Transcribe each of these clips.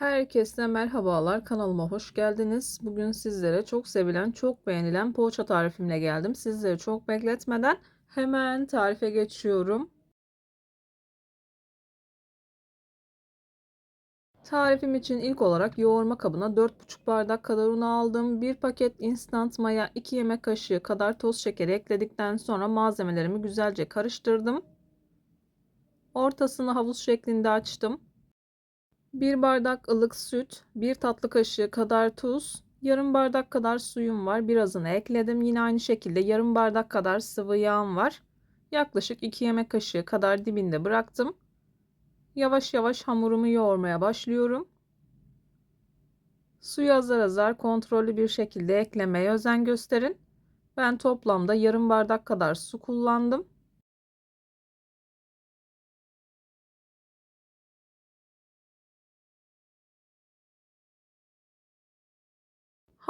Herkese merhabalar. Kanalıma hoş geldiniz. Bugün sizlere çok sevilen, çok beğenilen poğaça tarifimle geldim. Sizleri çok bekletmeden hemen tarife geçiyorum. Tarifim için ilk olarak yoğurma kabına 4,5 bardak kadar un aldım. 1 paket instant maya, 2 yemek kaşığı kadar toz şekeri ekledikten sonra malzemelerimi güzelce karıştırdım. Ortasını havuz şeklinde açtım. 1 bardak ılık süt, 1 tatlı kaşığı kadar tuz, yarım bardak kadar suyum var. Birazını ekledim. Yine aynı şekilde yarım bardak kadar sıvı yağım var. Yaklaşık 2 yemek kaşığı kadar dibinde bıraktım. Yavaş yavaş hamurumu yoğurmaya başlıyorum. Suyu azar azar kontrollü bir şekilde eklemeye özen gösterin. Ben toplamda yarım bardak kadar su kullandım.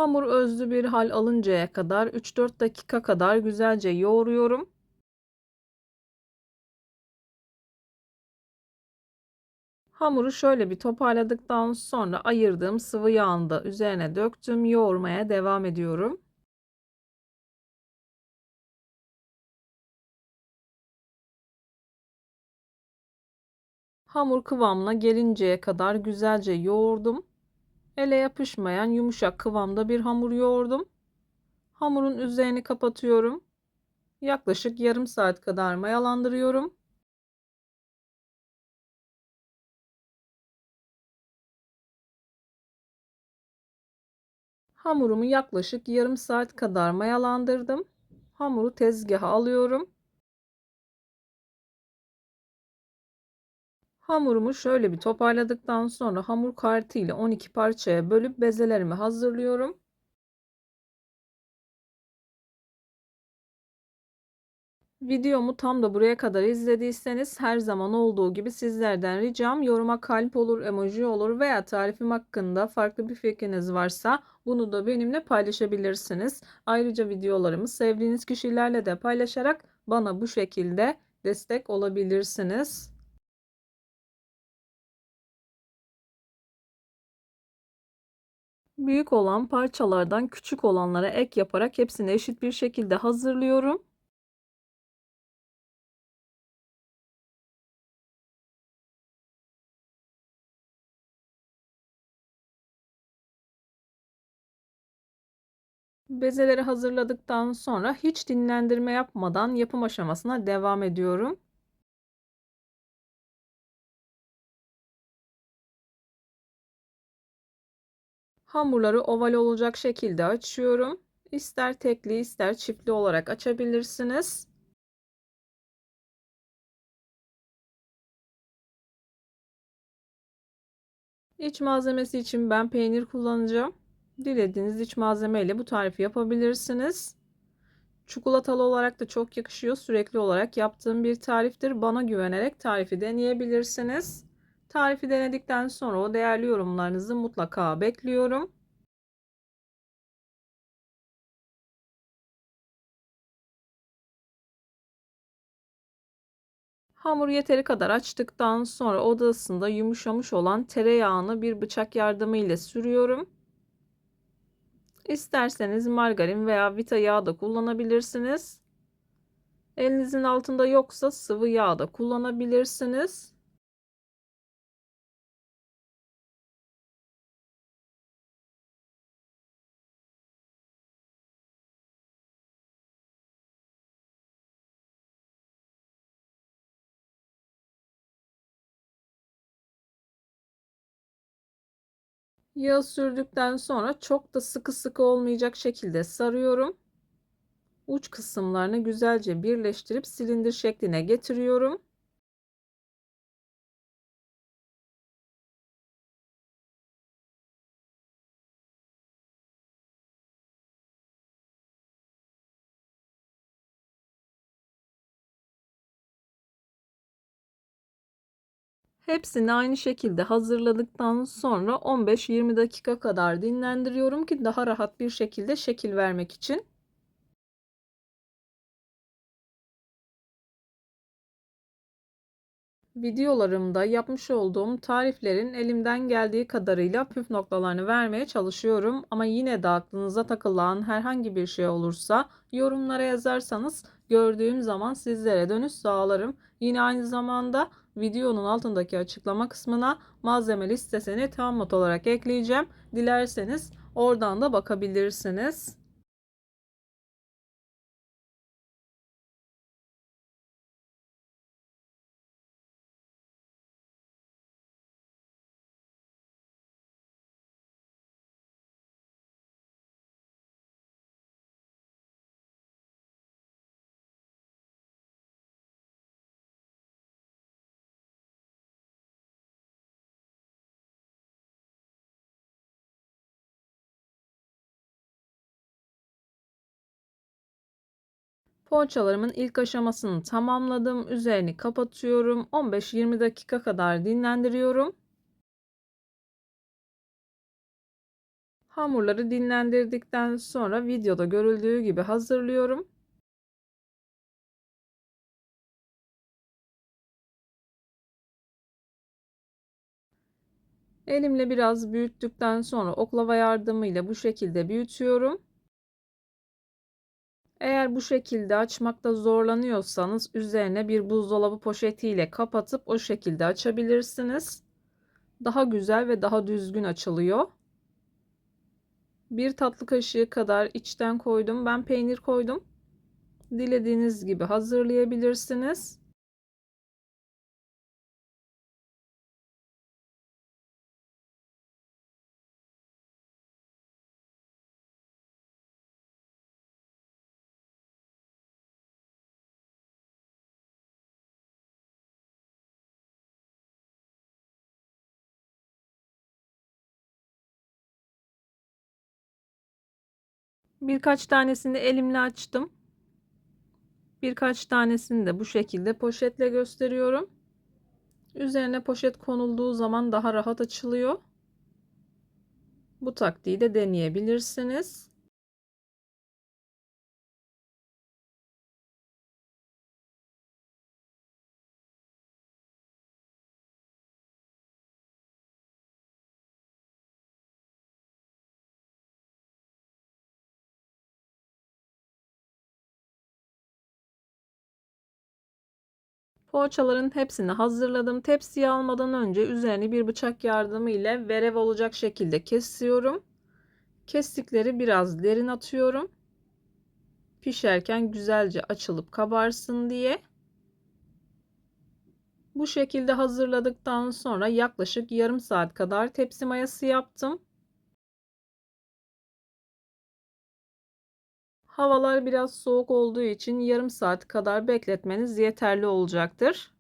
Hamur özlü bir hal alıncaya kadar 3-4 dakika kadar güzelce yoğuruyorum. Hamuru şöyle bir toparladıktan sonra ayırdığım sıvı yağını da üzerine döktüm. Yoğurmaya devam ediyorum. Hamur kıvamına gelinceye kadar güzelce yoğurdum. Ele yapışmayan yumuşak kıvamda bir hamur yoğurdum. Hamurun üzerini kapatıyorum. Yaklaşık yarım saat kadar mayalandırıyorum. Hamurumu yaklaşık yarım saat kadar mayalandırdım. Hamuru tezgaha alıyorum. Hamurumu şöyle bir toparladıktan sonra hamur kartı ile 12 parçaya bölüp bezelerimi hazırlıyorum. Videomu tam da buraya kadar izlediyseniz her zaman olduğu gibi sizlerden ricam yoruma kalp olur, emoji olur veya tarifim hakkında farklı bir fikriniz varsa bunu da benimle paylaşabilirsiniz. Ayrıca videolarımı sevdiğiniz kişilerle de paylaşarak bana bu şekilde destek olabilirsiniz. Büyük olan parçalardan küçük olanlara ek yaparak hepsini eşit bir şekilde hazırlıyorum. Bezeleri hazırladıktan sonra hiç dinlendirme yapmadan yapım aşamasına devam ediyorum. Hamurları oval olacak şekilde açıyorum. İster tekli ister çiftli olarak açabilirsiniz. İç malzemesi için ben peynir kullanacağım. Dilediğiniz iç malzemeyle bu tarifi yapabilirsiniz. Çikolatalı olarak da çok yakışıyor. Sürekli olarak yaptığım bir tariftir. Bana güvenerek tarifi deneyebilirsiniz. Tarifi denedikten sonra o değerli yorumlarınızı mutlaka bekliyorum. Hamur yeteri kadar açtıktan sonra oda ısısında yumuşamış olan tereyağını bir bıçak yardımıyla sürüyorum. İsterseniz margarin veya vita yağ da kullanabilirsiniz. Elinizin altında yoksa sıvı yağ da kullanabilirsiniz. Yağ sürdükten sonra çok da sıkı sıkı olmayacak şekilde sarıyorum. Uç kısımlarını güzelce birleştirip silindir şekline getiriyorum. Hepsini aynı şekilde hazırladıktan sonra 15-20 dakika kadar dinlendiriyorum ki daha rahat bir şekilde şekil vermek için. Videolarımda yapmış olduğum tariflerin elimden geldiği kadarıyla püf noktalarını vermeye çalışıyorum. Ama yine de aklınıza takılan herhangi bir şey olursa yorumlara yazarsanız gördüğüm zaman sizlere dönüş sağlarım. Yine aynı zamanda videonun altındaki açıklama kısmına malzeme listesini tam not olarak ekleyeceğim. Dilerseniz oradan da bakabilirsiniz. Poğaçalarımın ilk aşamasını tamamladım. Üzerini kapatıyorum. 15-20 dakika kadar dinlendiriyorum. Hamurları dinlendirdikten sonra videoda görüldüğü gibi hazırlıyorum. Elimle biraz büyüttükten sonra oklava yardımıyla bu şekilde büyütüyorum. Eğer bu şekilde açmakta zorlanıyorsanız üzerine bir buzdolabı poşetiyle kapatıp o şekilde açabilirsiniz. Daha güzel ve daha düzgün açılıyor. Bir tatlı kaşığı kadar içten koydum. Ben peynir koydum. Dilediğiniz gibi hazırlayabilirsiniz. Birkaç tanesini elimle açtım. Birkaç tanesini de bu şekilde poşetle gösteriyorum. Üzerine poşet konulduğu zaman daha rahat açılıyor. Bu taktiği de deneyebilirsiniz. Poğaçaların hepsini hazırladım. Tepsiye almadan önce üzerini bir bıçak yardımı ile verev olacak şekilde kesiyorum. Kestikleri biraz derin atıyorum. Pişerken güzelce açılıp kabarsın diye. Bu şekilde hazırladıktan sonra yaklaşık yarım saat kadar tepsi mayası yaptım. Havalar biraz soğuk olduğu için yarım saat kadar bekletmeniz yeterli olacaktır.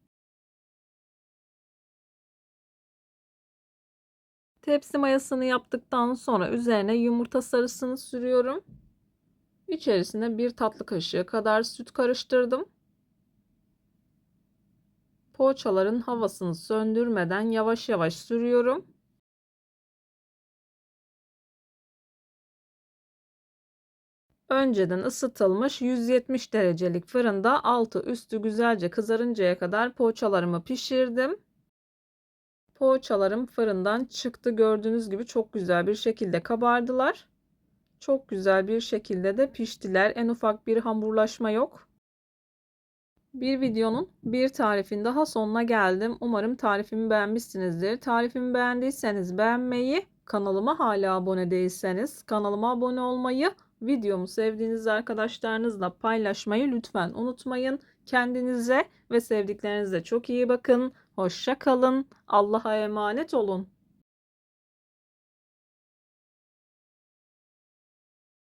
Tepsi mayasını yaptıktan sonra üzerine yumurta sarısını sürüyorum. İçerisine bir tatlı kaşığı kadar süt karıştırdım. Poğaçaların havasını söndürmeden yavaş yavaş sürüyorum. Önceden ısıtılmış 170 derecelik fırında altı üstü güzelce kızarıncaya kadar poğaçalarımı pişirdim. Poğaçalarım fırından çıktı. Gördüğünüz gibi çok güzel bir şekilde kabardılar. Çok güzel bir şekilde de piştiler. En ufak bir hamurlaşma yok. Bir videonun bir tarifin daha sonuna geldim. Umarım tarifimi beğenmişsinizdir. Tarifimi beğendiyseniz beğenmeyi, kanalıma hala abone değilseniz kanalıma abone olmayı Videomu sevdiğiniz arkadaşlarınızla paylaşmayı lütfen unutmayın. Kendinize ve sevdiklerinize çok iyi bakın. Hoşça kalın. Allah'a emanet olun.